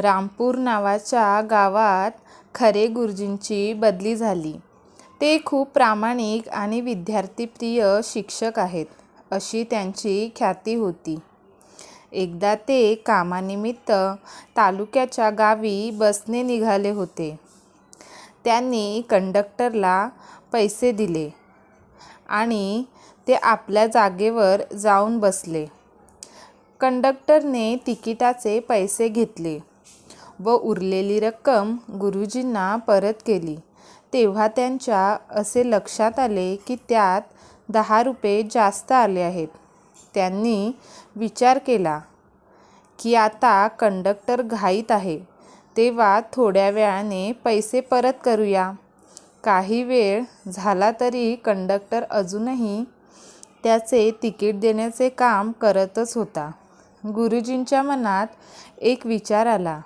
रामपूर नावाच्या गावात खरे गुरुजींची बदली झाली. ते खूप प्रामाणिक आणि विद्यार्थीप्रिय शिक्षक आहेत, अशी त्यांची ख्याती होती. एकदा ते कामानिमित्त तालुक्याच्या गावी बसने निघाले होते. त्यांनी कंडक्टरला पैसे दिले आणि ते आपल्या जागेवर जाऊन बसले. कंडक्टरने तिकिटाचे पैसे घेतले व उरलेली रक्कम गुरुजींना परत केली. तेव्हा त्यांच्या असे लक्षात आले की त्यात दहा रुपये जास्त आले आहेत. त्यांनी विचार केला की आता कंडक्टर घाईत आहे, तेव्हा थोड्या वेळाने पैसे परत करूया. काही वेळ झाला तरी कंडक्टर अजूनही त्याचे तिकीट देण्याचे काम करतच होता. गुरुजींच्या मनात एक विचार आला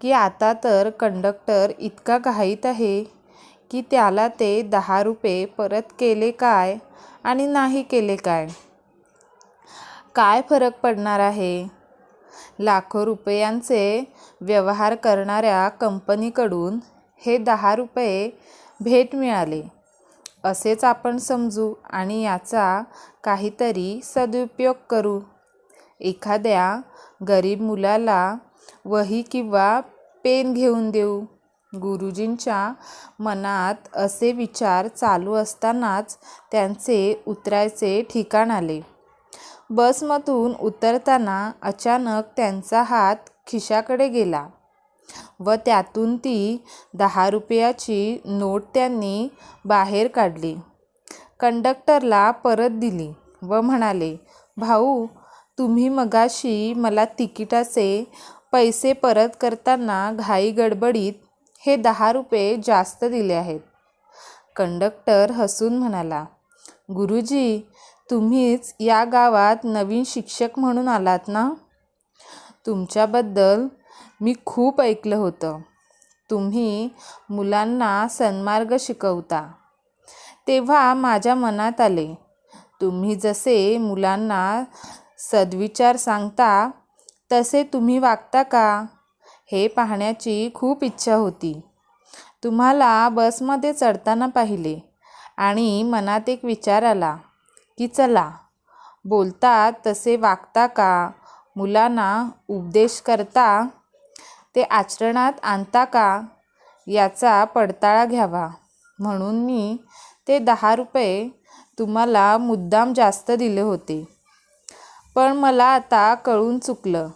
की आता तर कंडक्टर इतका घाईत आहे की त्याला ते दहा रुपये परत केले काय आणि नाही केले काय? काय फरक पडणार आहे? लाखो रुपयांचे व्यवहार करणाऱ्या कंपनीकडून हे दहा रुपये भेट मिळाले, असेच आपण समजू आणि याचा काहीतरी सदुपयोग करू. एखाद्या गरीब मुलाला वही किंवा पेन घेऊन देऊ. गुरुजींच्या मनात असे विचार चालू असतानाच त्यांचे उतरायचे ठिकाण आले. बसमधून उतरताना अचानक त्यांचा हात खिशाकडे गेला व त्यातून ती दहा रुपयाची नोट त्यांनी बाहेर काढली. कंडक्टरला परत दिली व म्हणाले, भाऊ, तुम्ही मगाशी मला तिकिटाचे पैसे परत करताना घाईगडबडीत हे दहा रुपये जास्त दिले आहेत. कंडक्टर हसून म्हणाला, गुरुजी, तुम्हीच या गावात नवीन शिक्षक म्हणून आलात ना? तुमच्याबद्दल मी खूप ऐकलं होतं. तुम्ही मुलांना सन्मार्ग शिकवता. तेव्हा माझ्या मनात आले, तुम्ही जसे मुलांना सद्विचार सांगता, तसे तुम्ही वागता का, हे पाहण्याची खूप इच्छा होती. तुम्हाला बसमध्ये चढताना पाहिले आणि मनात एक विचार आला की चला, बोलता तसे वागता का, मुलांना उपदेश करता, ते आचरणात आणता का, याचा पडताळा घ्यावा, म्हणून मी ते दहा रुपये तुम्हाला मुद्दाम जास्त दिले होते. पण मला आता कळून चुकलं.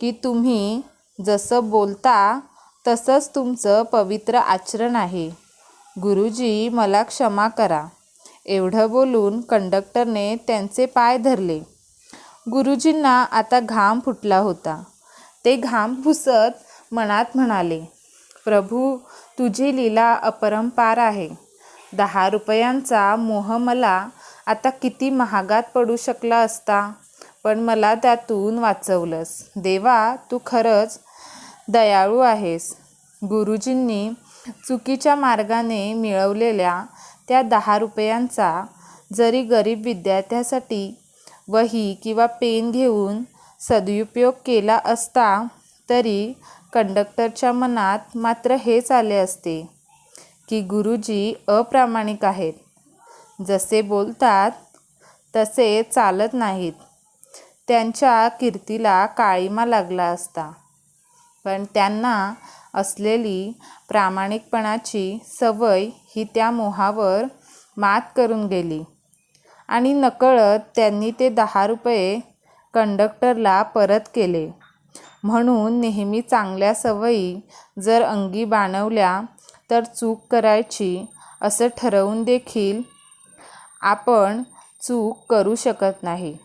की तुम्ही जसं बोलता तसंच तुमचं पवित्र आचरण आहे. गुरुजी, मला क्षमा करा. एवढं बोलून कंडक्टरने त्यांचे पाय धरले. गुरुजींना आता घाम फुटला होता. ते घाम पुसत मनात म्हणाले, प्रभू, तुझी लीला अपरंपार आहे. दहा रुपयांचा मोह मला आता किती महागात पडू शकला असता, पण मला त्यातून वाचवलंस. देवा, तू खरंच दयाळू आहेस. गुरुजींनी चुकीच्या मार्गाने मिळवलेल्या त्या दहा रुपयांचा जरी गरीब विद्यार्थ्यासाठी वही किंवा पेन घेऊन सदुपयोग केला असता तरी कंडक्टरच्या मनात मात्र हेच आले असते की गुरुजी अप्रामाणिक आहेत. जसे बोलतात तसे चालत नाहीत. त्यांच्या कीर्तीला काळिमा लागला असता. पण त्यांना असलेली प्रामाणिकपणाची सवय ही त्या मोहावर मात करून गेली आणि नकळत त्यांनी ते दहा रुपये कंडक्टरला परत केले. म्हणून नेहमी चांगल्या सवयी जर अंगी बाणवल्या तर चूक करायची असं ठरवून देखील आपण चूक करू शकत नाही.